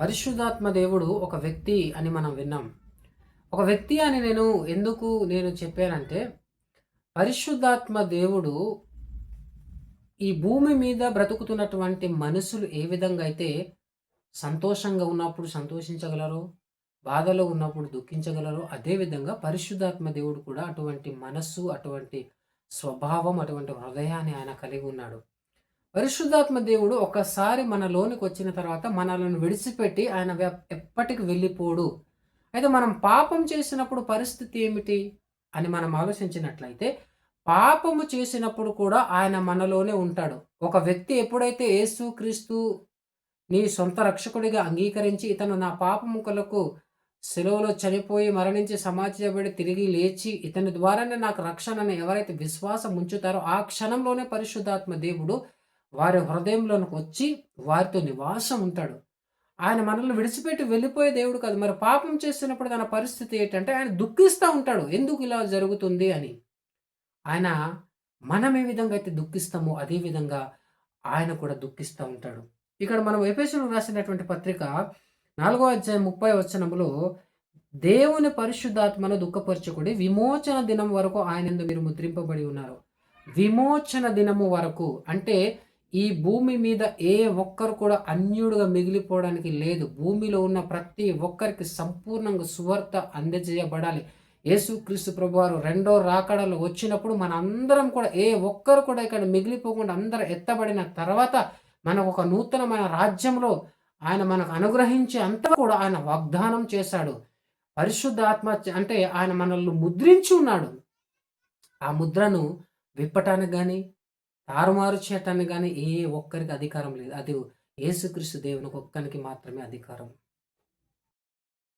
పరిశుద్ధాత్మ దేవుడు ఒక వ్యక్తి అని మనం విన్నాం. ఒక వ్యక్తి అని నేను ఎందుకు నేను చెప్పానంటే పరిశుద్ధాత్మ దేవుడు ఈ భూమి మీద బ్రతుకుతున్నటువంటి మనుషులు ఏ విధంగా అయితే సంతోషంగా ఉన్నప్పుడు సంతోషించగలరు బాధలో ఉన్నప్పుడు దుఃఖించగలరు అదేవిధంగా పరిశుద్ధాత్మ దేవుడు కూడా అటువంటి మనస్సు అటువంటి స్వభావం అటువంటి హృదయాన్ని ఆయన కలిగి ఉన్నాడు. పరిశుద్ధాత్మ దేవుడు ఒకసారి మనలోనికి వచ్చిన తర్వాత మనలను విడిచిపెట్టి ఆయన ఎప్పటికి వెళ్ళిపోడు. అయితే మనం పాపం చేసినప్పుడు పరిస్థితి ఏమిటి? అని మనం ఆలోచించినట్లయితే పాపము చేసినప్పుడు కూడా ఆయన మనలోనే ఉంటాడు. ఒక వ్యక్తి ఎప్పుడైతే యేసు క్రీస్తు నీ సొంత రక్షకుడిగా అంగీకరించి ఇతను నా పాపము సెలవులో చనిపోయి మరణించి సమాజబడి తిరిగి లేచి ఇతని ద్వారానే నాకు రక్షణని ఎవరైతే విశ్వాసం ఉంచుతారో ఆ క్షణంలోనే పరిశుద్ధాత్మ దేవుడు వారి హృదయంలోనికి వచ్చి వారితో నివాసం ఉంటాడు. ఆయన మనల్ని విడిచిపెట్టి వెళ్ళిపోయే దేవుడు కాదు. మరి పాపం చేస్తున్నప్పుడు తన పరిస్థితి ఏంటంటే ఆయన దుఃఖిస్తూ ఉంటాడు. ఎందుకు ఇలా జరుగుతుంది అని. ఆయన మనం ఏ విధంగా అయితే దుఃఖిస్తామో అదే విధంగా ఆయన కూడా దుఃఖిస్తూ ఉంటాడు. ఇక్కడ మనం ఎపేసులు రాసినటువంటి పత్రిక నాలుగో అధ్యాయం ముప్పై వచనములో దేవుని పరిశుద్ధాత్మను దుఃఖపరచకుడి విమోచన దినం వరకు ఆయన యందు మీరు ముద్రింపబడి ఉన్నారు. విమోచన దినము వరకు అంటే ఈ భూమి మీద ఏ ఒక్కరు కూడా అన్యుడుగా మిగిలిపోవడానికి లేదు. భూమిలో ఉన్న ప్రతి ఒక్కరికి సంపూర్ణంగా సువార్త అందజేయబడాలి. యేసుక్రీస్తు ప్రభువారు రెండో రాకడలు వచ్చినప్పుడు మన అందరం కూడా ఏ ఒక్కరు కూడా ఇక్కడ మిగిలిపోకుండా అందరూ ఎత్తబడిన తర్వాత మనకు ఒక నూతనమైన రాజ్యంలో ఆయన మనకు అనుగ్రహించే అంతా కూడా ఆయన వాగ్దానం చేశాడు. పరిశుద్ధాత్మ అంటే ఆయన మనల్ని ముద్రించి ఉన్నాడు. ఆ ముద్రను విప్పటానికి కానీ తారుమారు చేయటానికి కానీ ఏ ఒక్కరికి అధికారం లేదు. అది యేసుక్రీస్తు దేవునికి ఒక్కరికి మాత్రమే అధికారం.